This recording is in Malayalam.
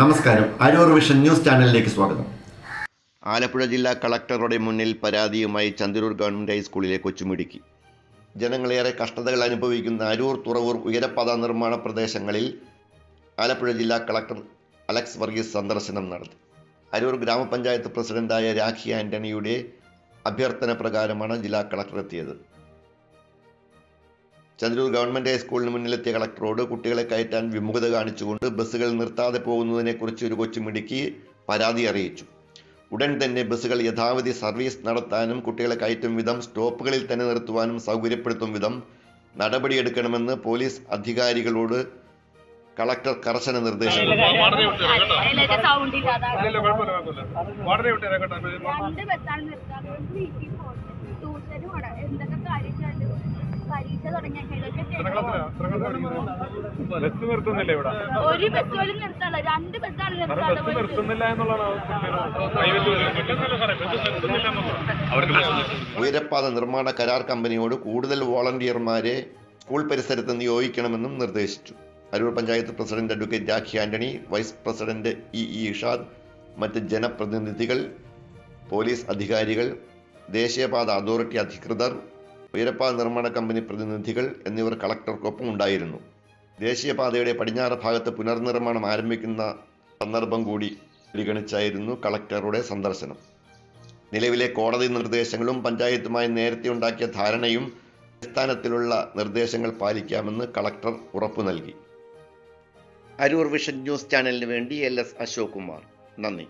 നമസ്കാരം. അരൂർ വിഷൻ ന്യൂസ് ചാനലിലേക്ക് സ്വാഗതം. ആലപ്പുഴ ജില്ലാ കളക്ടറുടെ മുന്നിൽ പരാതിയുമായി ചന്ദരൂർ ഗവൺമെന്റ് ഹൈസ്കൂളിലെ കൊച്ചുമിടുക്കി ജനങ്ങളേറെ കഷ്ടതകൾ അനുഭവിക്കുന്ന അരൂർ തുറവൂർ ഉയരപ്പാത നിർമ്മാണ പ്രദേശങ്ങളിൽ ആലപ്പുഴ ജില്ലാ കളക്ടർ അലക്സ് വർഗീസ് സന്ദർശനം നടത്തി. അരൂർ ഗ്രാമപഞ്ചായത്ത് പ്രസിഡന്റായ രാഖി ആന്റണിയുടെ അഭ്യർത്ഥന പ്രകാരമാണ് ജില്ലാ കളക്ടർ എത്തിയത്. ചന്ദ്രൂർ ഗവൺമെന്റ് ഹൈസ്കൂളിന് മുന്നിലെത്തിയ കളക്ടറോട് കുട്ടികളെ കയറ്റാൻ വിമുഖത കാണിച്ചുകൊണ്ട് ബസ്സുകൾ നിർത്താതെ പോകുന്നതിനെക്കുറിച്ച് ഒരു കൊച്ചുമിടുക്കി പരാതി അറിയിച്ചു. ഉടൻ തന്നെ ബസ്സുകൾ യഥാവധി സർവീസ് നടത്താനും കുട്ടികളെ കയറ്റും വിധം സ്റ്റോപ്പുകളിൽ തന്നെ നിർത്തുവാനും സൗകര്യപ്പെടുത്തും വിധം നടപടിയെടുക്കണമെന്ന് പോലീസ് അധികാരികളോട് കളക്ടർ കർശന നിർദ്ദേശം ബസ് നിർത്തുന്നില്ല ഇവിടെ ഒരു ബസ് പോലും നിർത്താല്ല രണ്ട് ബസ്സാണ് ബസ് നിർത്തുന്നില്ല എന്നുള്ളതാണ് ഉയരപ്പാത നിർമ്മാണ കരാർ കമ്പനിയോട് കൂടുതൽ വോളണ്ടിയർമാരെ സ്കൂൾ പരിസരത്ത് നിയോഗിക്കണമെന്നും നിർദ്ദേശിച്ചു Aroor panchayat president advocate Rakhi Antony vice president E E Ishad മറ്റ് ജനപ്രതിനിധികൾ പോലീസ് അധികാരികൾ ദേശീയപാത അതോറിറ്റി അധികൃതർ ഉയരപ്പാത നിർമ്മാണ കമ്പനി പ്രതിനിധികൾ എന്നിവർ കളക്ടർക്കൊപ്പം ഉണ്ടായിരുന്നു. ദേശീയപാതയുടെ പടിഞ്ഞാറ് ഭാഗത്ത് പുനർനിർമ്മാണം ആരംഭിക്കുന്ന സന്ദർഭം കൂടി പരിഗണിച്ചായിരുന്നു കളക്ടറുടെ സന്ദർശനം. നിലവിലെ കോടതി നിർദ്ദേശങ്ങളും പഞ്ചായത്തുമായി നേരത്തെ ഉണ്ടാക്കിയ ധാരണയും അടിസ്ഥാനത്തിലുള്ള നിർദ്ദേശങ്ങൾ പാലിക്കാമെന്ന് കളക്ടർ ഉറപ്പു നൽകി. അരൂർ വിഷൻ ന്യൂസ് ചാനലിന് വേണ്ടി എൽ എസ് അശോക് കുമാർ നന്ദി.